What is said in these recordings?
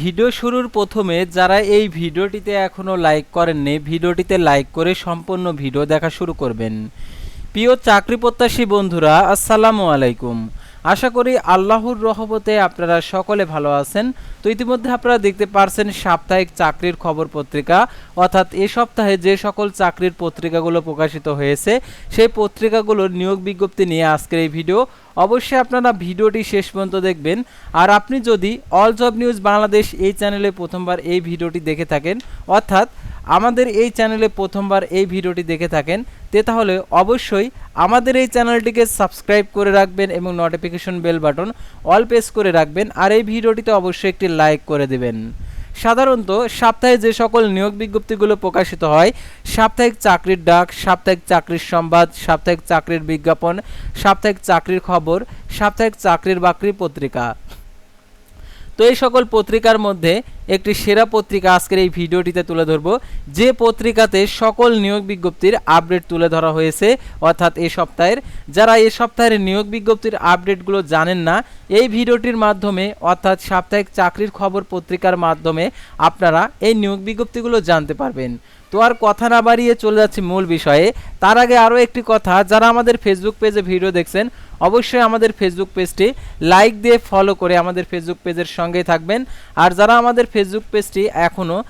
Video শুরুর প্রথমে যারা এই ভিডিওটিতে এখনও লাইক করেননি, ভিডিওটিতে লাইক করে সম্পূর্ণ ভিডিও দেখা শুরু করবেন। প্রিয় চাকরি প্রত্যাশী বন্ধুরা, আসসালামু আলাইকুম। আশা করি আল্লাহর রহমতে আপনারা সকলে ভালো আছেন। তো ইতিমধ্যে আপনারা দেখতে পারছেন সাপ্তাহিক চাকরির খবর পত্রিকা। অর্থাৎ এ সপ্তাহে যে সকল চাকরির পত্রিকাগুলো প্রকাশিত হয়েছে, সেই পত্রিকাগুলোর নিয়োগ বিজ্ঞপ্তি নিয়ে আজকের এই ভিডিও। অবশ্যই আপনারা ভিডিওটি শেষ পর্যন্ত দেখবেন। আর আপনি যদি অল জব নিউজ বাংলাদেশ এই চ্যানেলে প্রথমবার এই ভিডিওটি দেখে থাকেন, অর্থাৎ আমাদের এই চ্যানেলে প্রথমবার এই ভিডিওটি দেখে থাকেন, তে তাহলে অবশ্যই আমাদের এই চ্যানেলটিকে সাবস্ক্রাইব করে রাখবেন এবং notification bell button all press করে রাখবেন, আর এই ভিডিওটিতে অবশ্যই একটি লাইক করে দেবেন। সাধারণত সপ্তাহে যে সকল নিয়োগ বিজ্ঞপ্তিগুলো প্রকাশিত হয়, সাপ্তাহিক চাকরির ডাক, সাপ্তাহিক চাকরির সংবাদ, সাপ্তাহিক চাকরির বিজ্ঞাপন, সাপ্তাহিক চাকরির খবর, সাপ্তাহিক চাকরির বাকরি পত্রিকা। তো এই সকল পত্রিকার মধ্যে একটি সেরা পত্রিকা আজকের এই ভিডিওটিতে তুলে ধরব। যে পত্রিকাতে সকল নিয়োগ বিজ্ঞপ্তির আপডেট তুলে ধরা হয়েছে, অর্থাৎ এই সপ্তাহের। যারা এই সপ্তাহের নিয়োগ বিজ্ঞপ্তির আপডেটগুলো জানেন না, এই ভিডিওটির মাধ্যমে, অর্থাৎ সাপ্তাহিক চাকরির খবর পত্রিকার মাধ্যমে আপনারা এই নিয়োগ বিজ্ঞপ্তিগুলো জানতে পারবেন। তো আর কথা না বাড়িয়ে চলে যাচ্ছি মূল বিষয়ে। তার আগে আরও একটি কথা, যারা আমাদের ফেসবুক পেজে ভিডিও দেখছেন অবশ্যই আমাদের ফেসবুক পেজটি লাইক দিয়ে ফলো করে আমাদের ফেসবুক পেজের সঙ্গেই থাকবেন। আর যারা আমাদের ফেসবুক পেজটি এখনও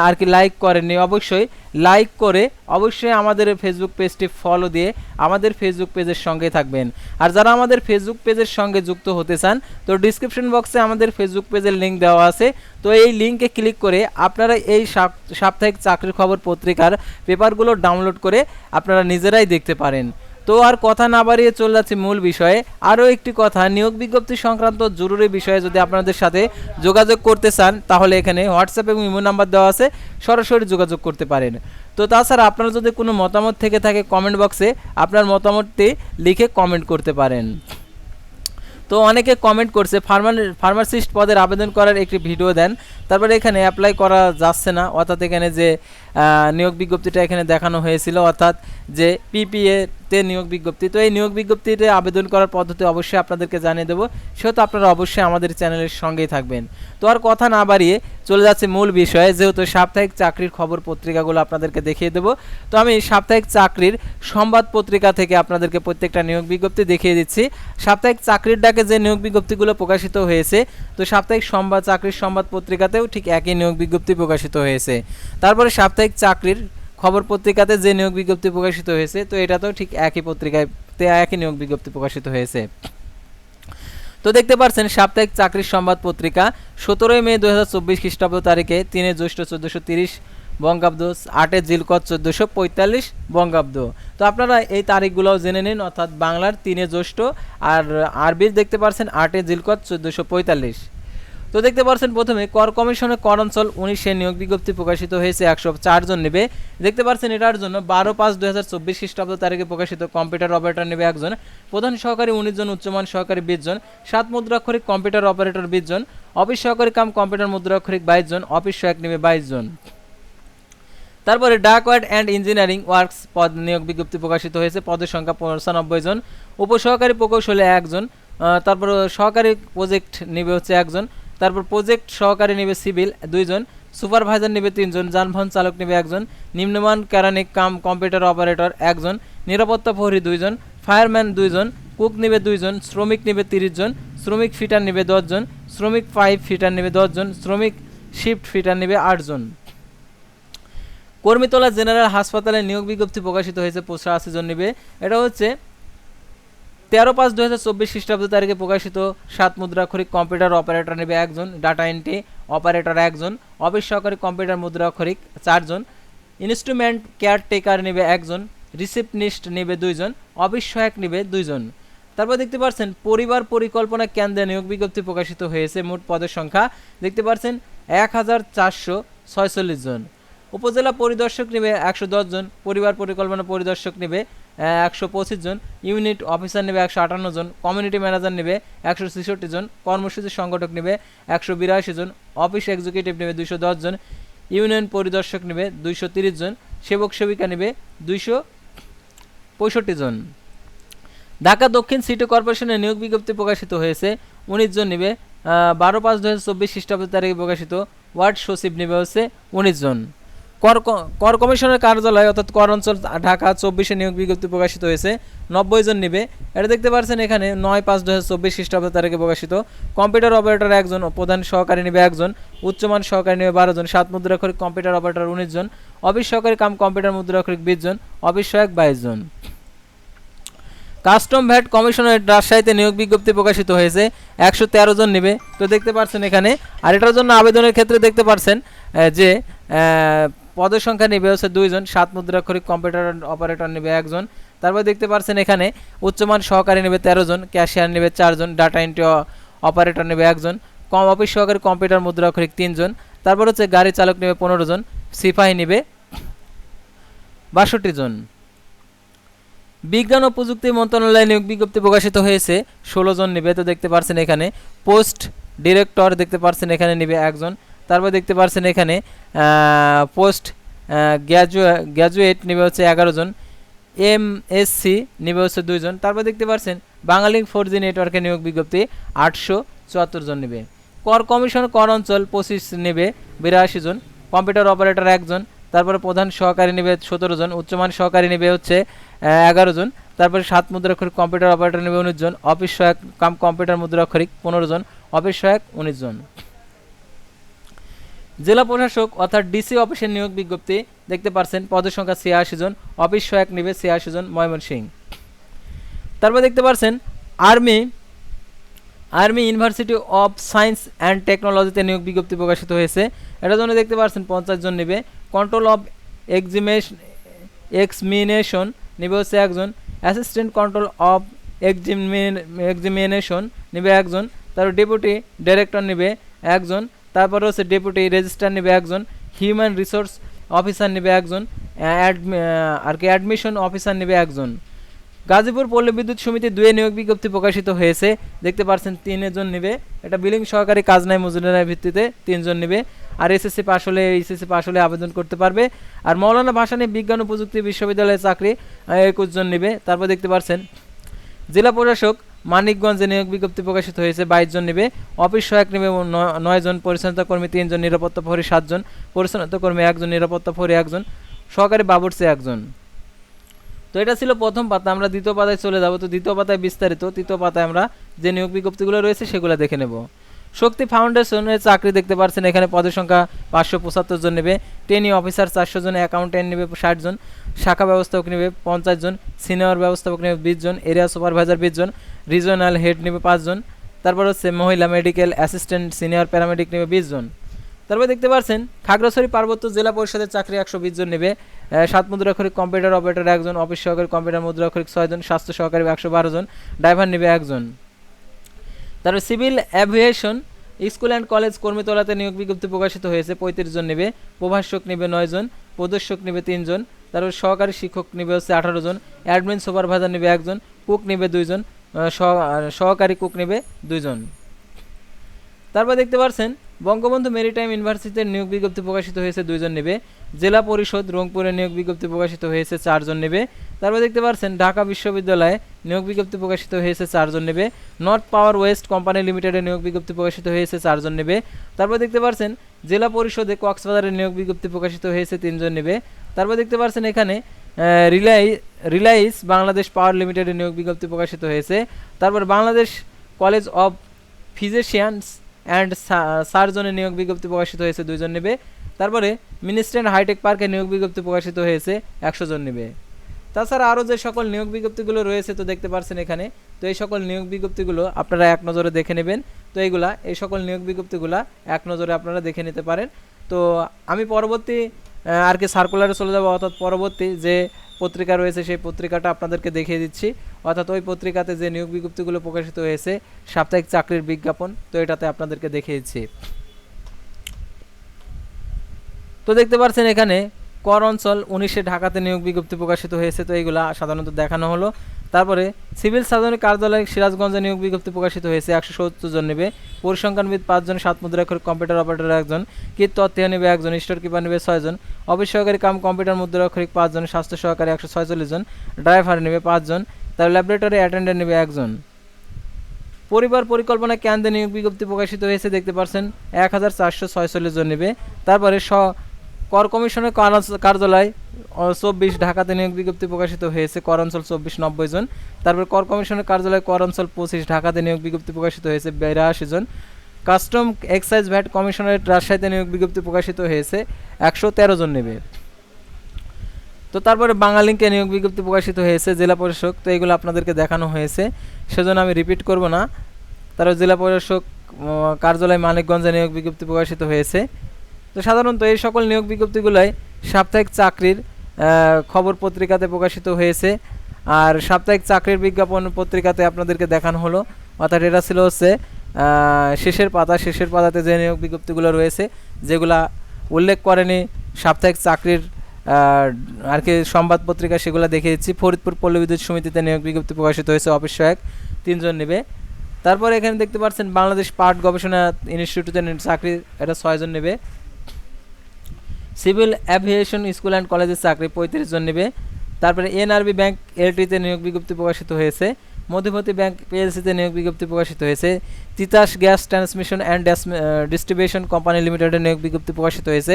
আর কি লাইক করেননি, অবশ্যই লাইক করে অবশ্যই আমাদের ফেসবুক পেজটি ফলো দিয়ে আমাদের ফেসবুক পেজের সঙ্গে থাকবেন। আর যারা আমাদের ফেসবুক পেজের সঙ্গে যুক্ত হতে চান, তো ডিসক্রিপশন বক্সে আমাদের ফেসবুক পেজের লিঙ্ক দেওয়া আছে। তো এই লিঙ্কে ক্লিক করে আপনারা এই সাপ- সাপ্তাহিক চাকরির খবর পত্রিকার পেপারগুলো ডাউনলোড করে আপনারা নিজেরাই দেখতে পারেন। তো আর কথা না বাড়িয়ে চলে যাচ্ছে মূল বিষয়ে। আরও একটি কথা, নিয়োগ বিজ্ঞপ্তি সংক্রান্ত জরুরি বিষয়ে যদি আপনাদের সাথে যোগাযোগ করতে চান, তাহলে এখানে হোয়াটসঅ্যাপ এবং ইমো নাম্বার দেওয়া আছে, সরাসরি যোগাযোগ করতে পারেন। তো তাছাড়া আপনারা যদি কোনো মতামত থেকে থাকে কমেন্ট বক্সে, আপনার মতামতটি লিখে কমেন্ট করতে পারেন। তো অনেকে কমেন্ট করছে ফার্মার ফার্মাসিস্ট পদের আবেদন করার একটি ভিডিও দেন। তারপরে এখানে অ্যাপ্লাই করা যাচ্ছে না, অর্থাৎ এখানে যে নিয়োগ বিজ্ঞপ্তিটা এখানে দেখানো হয়েছিল, অর্থাৎ যে পিপিএ তে নিয়োগ বিজ্ঞপ্তি, তো এই নিয়োগ বিজ্ঞপ্তিতে আবেদন করার পদ্ধতি অবশ্যই আপনাদেরকে জানিয়ে দেবো। সেহেতু আপনারা অবশ্যই আমাদের চ্যানেলের সঙ্গেই থাকবেন। তো আর কথা না বাড়িয়ে চলে যাচ্ছে মূল বিষয়ে, যেহেতু সাপ্তাহিক চাকরির খবর পত্রিকাগুলো আপনাদেরকে দেখিয়ে দেবো। তো আমি সাপ্তাহিক চাকরির সংবাদ পত্রিকা থেকে আপনাদেরকে প্রত্যেকটা নিয়োগ বিজ্ঞপ্তি দেখিয়ে দিচ্ছি। সাপ্তাহিক চাকরির ডাকে যে নিয়োগ বিজ্ঞপ্তিগুলো প্রকাশিত হয়েছে, তো সাপ্তাহিক সংবাদ, চাকরির সংবাদ পত্রিকাতেও ঠিক একই নিয়োগ বিজ্ঞপ্তি প্রকাশিত হয়েছে। তারপরে সাপ্তাহিক চাকরির খবর পত্রিকাতে যে নিয়োগ বিজ্ঞপ্তি প্রকাশিত হয়েছে, তো এটাতেও ঠিক একই পত্রিকায়, তে একই নিয়োগ বিজ্ঞপ্তি প্রকাশিত হয়েছে। তো দেখতে পাচ্ছেন সাপ্তাহিক চাকরির সংবাদ পত্রিকা, সতেরোই মে দু হাজার চব্বিশ খ্রিস্টাব্দ তারিখে তিনে জ্যৈষ্ঠ চোদ্দোশো তিরিশ, বঙ্গাব্দ, আটে জিলকত চোদ্দোশো পঁয়তাল্লিশ, বঙ্গাব্দ। তো আপনারা এই তারিখগুলোও জেনে নিন, অর্থাৎ বাংলার তিনে জ্যৈষ্ঠ আর আরবির দেখতে পাচ্ছেন আটে জিলকত চোদ্দোশো পঁয়তাল্লিশ। তো দেখতে পাচ্ছেন প্রথমে, কর কমিশনের কর অঞ্চল উনিশে নিয়োগ বিজ্ঞপ্তি প্রকাশিত হয়েছে, একশো চারজন নেবে। দেখতে পাচ্ছেন এটার জন্য বারো পাঁচ দু হাজার চব্বিশ খ্রিস্টাব্দ তারিখে প্রকাশিত কম্পিউটার অপারেটর নেবে একজন, প্রধান সহকারী উনিশ জন, উচ্চমান সহকারী বিশ জন, সাত মুদ্রাক্ষরিক কম্পিউটার অপারেটর বিশ জন, অফিস সহকারী কাম কম্পিউটার মুদ্রাক্ষরিক বাইশ জন, অফিস সহায়ক নেবে বাইশ জন। তারপরে ডাকওয়ার্ড অ্যান্ড ইঞ্জিনিয়ারিং ওয়ার্কস পদ নিয়োগ বিজ্ঞপ্তি প্রকাশিত হয়েছে, পদের সংখ্যা পঁচানব্বই জন, উপসহকারী প্রকৌশলী একজন তারপর সহকারী প্রজেক্ট নেবে হচ্ছে একজন তারপর প্রজেক্ট সহকারী নেবে সিভিল দুইজন, সুপারভাইজার নেবে তিনজন, যানবাহন চালক নেবে একজন, নিম্নমান ক্যারানিক কাম কম্পিউটার অপারেটর একজন, নিরাপত্তা প্রহরী দুইজন, ফায়ারম্যান দুইজন, কুক নেবে দুইজন, শ্রমিক নেবে তিরিশ জন, শ্রমিক ফিটার নেবে দশজন শ্রমিক পাইপ ফিটার নেবে দশজন শ্রমিক শিফট ফিটার নেবে আটজন কর্মীতলা জেনারেল হাসপাতালে নিয়োগ বিজ্ঞপ্তি প্রকাশিত হয়েছে, পঁচাশি জন নেবে। এটা হচ্ছে তেরো পাঁচ দু হাজার চব্বিশ খ্রিস্টাব্দ তারিখে প্রকাশিত সাত মুদ্রাক্ষরিক কম্পিউটার অপারেটর নেবে একজন, ডাটা এন্ট্রি অপারেটর একজন, অফিস সহকারী কম্পিউটার মুদ্রাক্ষরিক চারজন, ইনস্ট্রুমেন্ট কেয়ারটেকার নেবে একজন রিসিপনিস্ট নেবে দুইজন, অফিস সহায়ক নেবে দুইজন। তারপর দেখতে পাচ্ছেন পরিবার পরিকল্পনা কেন্দ্রে নিয়োগ বিজ্ঞপ্তি প্রকাশিত হয়েছে, মোট পদের সংখ্যা দেখতে পাচ্ছেন এক হাজার চারশো ছয়চল্লিশ জন। উপজেলা পরিদর্শক নেবে একশো দশ জন, পরিবার পরিকল্পনা পরিদর্শক নেবে একশো পঁচিশ জন, ইউনিট অফিসার নেবে একশো আটান্ন জন, কমিউনিটি ম্যানেজার নেবে একশো ছেষট্টি জন, কর্মসূচি সংগঠক নেবে একশো বিরাশি জন, অফিস এক্সিকিউটিভ নেবে দুশো দশ জন, ইউনিয়ন পরিদর্শক নেবে দুইশো তিরিশ জন, সেবক সেবিকা নেবে দুইশো পঁয়ষট্টি জন। ঢাকা দক্ষিণ সিটি কর্পোরেশনের নিয়োগ বিজ্ঞপ্তি প্রকাশিত হয়েছে, উনিশ জন নেবে বারো পাঁচ দু হাজার চব্বিশ খ্রিস্টাব্দ তারিখে প্রকাশিত, ওয়ার্ড সচিব নেবে হচ্ছে উনিশ জন। কর কর কমিশনের কার্যালয় অর্থাৎ কর অঞ্চল ঢাকা চব্বিশে নিয়োগ বিজ্ঞপ্তি প্রকাশিত হয়েছে, নব্বই জন নিবে। এটা দেখতে পাচ্ছেন এখানে নয় পাঁচ দু হাজার চব্বিশ খ্রিস্টাব্দ তারিখে প্রকাশিত। কম্পিউটার অপারেটর একজন, প্রধান সহকারী নিবে একজন, উচ্চমান সহকারী নিবে বারো জন, সাত মুদ্রাক্ষরিক কম্পিউটার অপারেটর উনিশ জন, অফিস সহকারী কাম কম্পিউটার মুদ্রাক্ষরিক বিশ জন, অফিস সহায়ক বাইশ জন। কাস্টম ভ্যাট কমিশনের রাজশাহীতে নিয়োগ বিজ্ঞপ্তি প্রকাশিত হয়েছে, একশো তেরো জন নেবে। তো দেখতে পাচ্ছেন এখানে, আর এটার জন্য আবেদনের ক্ষেত্রে দেখতে পাচ্ছেন যে পদের সংখ্যা নেবে হচ্ছে দুইজন, সাত মুদ্রাক্ষরিক কম্পিউটার অপারেটর নেবে একজন। তারপর দেখতে পাচ্ছেন এখানে উচ্চমান সহকারী নেবে তেরো জন ক্যাশিয়ার নেবে চারজন ডাটা এন্ট্রি অপারেটর নেবে একজন, কম অফিস সহকারী কম্পিউটার মুদ্রাক্ষরিক তিনজন তারপর হচ্ছে গাড়ি চালক নেবে পনেরো জন, সিপাহী নেবে বাষট্টি জন। বিজ্ঞান ও প্রযুক্তি মন্ত্রণালয়ে নিয়োগ বিজ্ঞপ্তি প্রকাশিত হয়েছে, ষোলো জন নিবে। তো দেখতে পারছেন এখানে, পোস্ট ডিরেক্টর দেখতে পারছেন এখানে নিবে একজন। তারপর দেখতে পারছেন এখানে পোস্ট গ্র্যাজুয়েট নিবে হচ্ছে এগারো জন এম এসসি নিবে হচ্ছে দুইজন তারপর দেখতে পারছেন, বাঙালি ফোর জি নেটওয়ার্কে নিয়োগ বিজ্ঞপ্তি আটশো চুয়াত্তর জন নেবে। কর কমিশন, কর অঞ্চল পঁচিশ নেবে, বিরাশি জন। কম্পিউটার অপারেটর একজন তারপরে প্রধান সহকারী নেবে সতেরো জন। উচ্চমান সহকারী নেবে হচ্ছে এগারো জন। তারপরে সাত মুদ্রাক্ষরিক কম্পিউটার অপারেটর নেবে উনিশ জন। অফিস সহায়ক কাম কম্পিউটার মুদ্রাক্ষরিক পনেরো জন। অফিস সহায়ক উনিশ জন। জেলা প্রশাসক অর্থাৎ ডিসি অফিসের নিয়োগ বিজ্ঞপ্তি দেখতে পারছেন, পদের সংখ্যা ছিয়াশি জন, অফিস সহায়ক নেবে ছিয়াশি জন ময়মনসিংহ। তারপর দেখতে পারছেন, army army university of science and টেকনোলজিতে নিয়োগ বিজ্ঞপ্তি প্রকাশিত হয়েছে। এটার জন্য দেখতে পাচ্ছেন পঞ্চাশ জন নেবে। কন্ট্রোল অফ এক্সিমেশন এক্সমিনেশন নেবে হচ্ছে একজন। অ্যাসিস্ট্যান্ট কন্ট্রোল অফ এক্সিমিনেশন নেবে একজন। তারপর ডেপুটি ডাইরেক্টর নেবে একজন। তারপর হচ্ছে ডেপুটি রেজিস্ট্রার নেবে একজন হিউম্যান রিসোর্স অফিসার নেবে একজন আর কি অ্যাডমিশন অফিসার নেবে একজন। গাজীপুর পল্লী বিদ্যুৎ সমিতি দুয়ে নিয়োগ বিজ্ঞপ্তি প্রকাশিত হয়েছে। দেখতে পাচ্ছেন তিনজন নেবে। এটা বিলিং সহকারী কাজ নাই মজুরির ভিত্তিতে তিনজন নেবে। আর এসএসসি পাশ হলে এইচএসসি পাশ হলে আবেদন করতে পারবে। আর মৌলানা ভাসানী বিজ্ঞান ও প্রযুক্তি বিশ্ববিদ্যালয়ের চাকরি একুশ জন নেবে। তারপর দেখতে পাচ্ছেন জেলা প্রশাসক মানিকগঞ্জে নিয়োগ বিজ্ঞপ্তি প্রকাশিত হয়েছে। বাইশ জন নেবে। অফিস সহায়ক নেবে নয় জন। পরিচ্ছন্নতা কর্মী তিনজন নিরাপত্তা প্রহরী সাতজন পরিচ্ছন্নতা কর্মী একজন, নিরাপত্তা প্রহরী একজন। সহকারী বাবুর্চি একজন। তো এটা ছিল প্রথম পাতা। আমরা দ্বিতীয় পাতায় চলে যাব। তো দ্বিতীয় পাতায় বিস্তারিত। তৃতীয় পাতায় আমরা যে নিয়োগ বিজ্ঞপ্তিগুলো রয়েছে সেগুলো দেখে নেব। শক্তি ফাউন্ডেশনের চাকরি দেখতে পাচ্ছেন। এখানে পদের সংখ্যা পাঁচশো পঁচাত্তর জন নেবে। ট্রেনি অফিসার চারশো জন, অ্যাকাউন্টেন্ট নেবে ষাট জন। শাখা ব্যবস্থাপক নেবে পঞ্চাশ জন, সিনিয়র ব্যবস্থাপক নেবে বিশ জন, এরিয়া সুপারভাইজার বিশ জন রিজনাল হেড নেবে পাঁচজন তারপর হচ্ছে মহিলা মেডিকেল অ্যাসিস্ট্যান্ট সিনিয়র প্যারামেডিক নেবে বিশ জন। তারপর দেখতে পাচ্ছেন খাগড়াছড়ি পার্বত্য জেলা পরিষদের চাকরি একশো বিশ জন নেবে সাত মুদ্রাক্ষরিক কম্পিউটার অপারেটর একজন অফিস সহকারী কম্পিউটার মুদ্রাক্ষরিক ছয়জন স্বাস্থ্য সহকারী একশো বারো জন ড্রাইভার নেবে একজন। তারপর civil aviation school and college কর্মীতলাতে নিয়োগ বিজ্ঞপ্তি প্রকাশিত হয়েছে, পঁয়ত্রিশ জন নেবে, প্রভাষক নেবে নয় জন, প্রদর্শক নেবে তিনজন তারপর সহকারী শিক্ষক নেবে হচ্ছে আঠারো জন অ্যাডমিন সুপারভাইজার নেবে একজন কুক নেবে দুইজন সহ- সহকারী কুক নেবে দুইজন। তারপর দেখতে পাচ্ছেন বঙ্গবন্ধু মেরিটাইম ইউনিভার্সিটির নিয়োগ বিজ্ঞপ্তি প্রকাশিত হয়েছে দুইজন নেবে। জেলা পরিষদ রংপুরে নিয়োগ বিজ্ঞপ্তি প্রকাশিত হয়েছে চারজন নেবে। তারপর দেখতে পাচ্ছেন, ঢাকা বিশ্ববিদ্যালয়ে নিয়োগ বিজ্ঞপ্তি প্রকাশিত হয়েছে চারজন নেবে। নর্থ পাওয়ার ওয়েস্ট কোম্পানি লিমিটেডে নিয়োগ বিজ্ঞপ্তি প্রকাশিত হয়েছে চারজন নেবে। তারপর দেখতে পাচ্ছেন, জেলা পরিষদে কক্সবাজারে নিয়োগ বিজ্ঞপ্তি প্রকাশিত হয়েছে তিনজন নেবে। তারপর দেখতে পাচ্ছেন এখানে রিলাই, রিলায়েন্স বাংলাদেশ পাওয়ার লিমিটেডে নিয়োগ বিজ্ঞপ্তি প্রকাশিত হয়েছে। তারপর Bangladesh college of physicians and সার্জনে নিয়োগ বিজ্ঞপ্তি প্রকাশিত হয়েছে, দুইজন নেবে। তারপরে মিনিস্ট্রেন্ট হাইটেক পার্কে নিয়োগ বিজ্ঞপ্তি প্রকাশিত হয়েছে, একশো জন নেবে। তাছাড়া আরও যে সকল নিয়োগ বিজ্ঞপ্তিগুলো রয়েছে তো দেখতে পাচ্ছেন এখানে, তো এই সকল নিয়োগ বিজ্ঞপ্তিগুলো আপনারা এক নজরে দেখে নেবেন। তো এইগুলা, এই সকল নিয়োগ বিজ্ঞপ্তিগুলা এক নজরে আপনারা দেখে নিতে পারেন। তো আমি পরবর্তী আর কি সার্কুলারে চলে যাব, অর্থাৎ পরবর্তী যে পত্রিকা রয়েছে সেই পত্রিকাটা আপনাদেরকে দেখিয়ে দিচ্ছি। অর্থাৎ ওই পত্রিকাতে যে নিয়োগ বিজ্ঞপ্তিগুলো প্রকাশিত হয়েছে, সাপ্তাহিক চাকরির বিজ্ঞাপন, তো এটাতে আপনাদেরকে দেখিয়েছি। তো দেখতে পাচ্ছেন এখানে, কর অঞ্চল উনিশে ঢাকাতে নিয়োগ বিজ্ঞপ্তি প্রকাশিত হয়েছে, তো এইগুলা সাধারণত দেখানো হলো। তারপরে, সিভিল সার্জনের কার্যালয়ে সিরাজগঞ্জে নিয়োগ বিজ্ঞপ্তি প্রকাশিত হয়েছে, একশো সত্তর জন নেবে। পরিসংখ্যানবিদ পাঁচজন, সাত মুদ্রাক্ষরিক কম্পিউটার অপারেটর একজন কীট তথ্য নেবে একজন, স্টোর কিপার নেবে ছয়জন অফিস সহকারী কাম কম্পিউটার মুদ্রাক্ষরিক পাঁচজন, স্বাস্থ্য সহকারী একশো ছয়চল্লিশ জন, ড্রাইভার নেবে পাঁচজন তার ল্যাবরেটরি অ্যাটেন্ডেন্ট নেবে একজন। পরিবার পরিকল্পনা কেন্দ্রে নিয়োগ বিজ্ঞপ্তি প্রকাশিত হয়েছে, দেখতে পাচ্ছেন এক হাজার চারশো ছয়চল্লিশ জন নেবে। তারপরে স, কর কমিশনের কার্যালয় চব্বিশ, ঢাকাতে নিয়োগ বিজ্ঞপ্তি প্রকাশিত হয়েছে, কর অঞ্চল চব্বিশ, নব্বই জন। তারপর কর কমিশনের কার্যালয়, কর অঞ্চল পঁচিশ, ঢাকাতে নিয়োগ বিজ্ঞপ্তি প্রকাশিত হয়েছে, বিরাশি জন। কাস্টম এক্সাইজ ভ্যাট কমিশনারেট রাজশাহীতে নিয়োগ বিজ্ঞপ্তি প্রকাশিত হয়েছে, একশো তেরো জন নেবে। তো তারপরে বাঙালিকে নিয়োগ বিজ্ঞপ্তি প্রকাশিত হয়েছে জেলা পরিষদ তো এগুলো আপনাদেরকে দেখানো হয়েছে। সেজন্য আমি রিপিট করব না। তারপর জেলা উম, কার্যালয় মানিকগঞ্জে নিয়োগ বিজ্ঞপ্তি প্রকাশিত হয়েছে। তো সাধারণত এই সকল নিয়োগ বিজ্ঞপ্তিগুলোই সাপ্তাহিক চাকরির খবর পত্রিকাতে প্রকাশিত হয়েছে। আর সাপ্তাহিক চাকরির বিজ্ঞাপন পত্রিকাতে আপনাদেরকে দেখানো হলো। অর্থাৎ এটা ছিল হচ্ছে শেষের পাতা। শেষের পাতাতে যে নিয়োগ বিজ্ঞপ্তিগুলো রয়েছে যেগুলা উল্লেখ করেনি সাপ্তাহিক চাকরির আর কি সংবাদ পত্রিকা সেগুলো দেখিয়েছি। ফরিদপুর পল্লী বিদ্যুৎ সমিতিতে নিয়োগ বিজ্ঞপ্তি প্রকাশিত হয়েছে, অফিস সহায়ক তিনজন নেবে। তারপর এখানে দেখতে পাচ্ছেন বাংলাদেশ পাট গবেষণা ইনস্টিটিউটের চাকরি, এটা ছয়জন নেবে। সিভিল অ্যাভিয়েশন স্কুল অ্যান্ড কলেজের চাকরি পঁয়ত্রিশ জন নেবে। তারপরে এনআরবি ব্যাংক এলটিতে নিয়োগ বিজ্ঞপ্তি প্রকাশিত হয়েছে। মধ্যবর্তী ব্যাংক পিএলসিতে নিয়োগ বিজ্ঞপ্তি প্রকাশিত হয়েছে। Titas gas transmission and distribution company লিমিটেডের নিয়োগ বিজ্ঞপ্তি প্রকাশিত হয়েছে।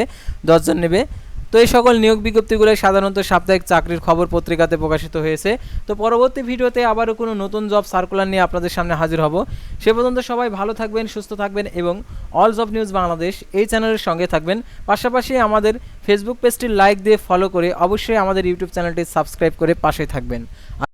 দশজন নেবে। তো এই সকল নিয়োগ বিজ্ঞপ্তিগুলো সাধারণত সাপ্তাহিক চাকরির খবর পত্রিকাতে প্রকাশিত হয়েছে। তো পরবর্তী ভিডিওতে আবারও কোনো নতুন জব সার্কুলার নিয়ে আপনাদের সামনে হাজির হব। সে পর্যন্ত সবাই ভালো থাকবেন, সুস্থ থাকবেন এবং অল জব নিউজ বাংলাদেশ এই চ্যানেলের সঙ্গে থাকবেন। পাশাপাশি আমাদের ফেসবুক পেজটি লাইক দিয়ে ফলো করে অবশ্যই আমাদের ইউটিউব চ্যানেলটি সাবস্ক্রাইব করে পাশে থাকবেন।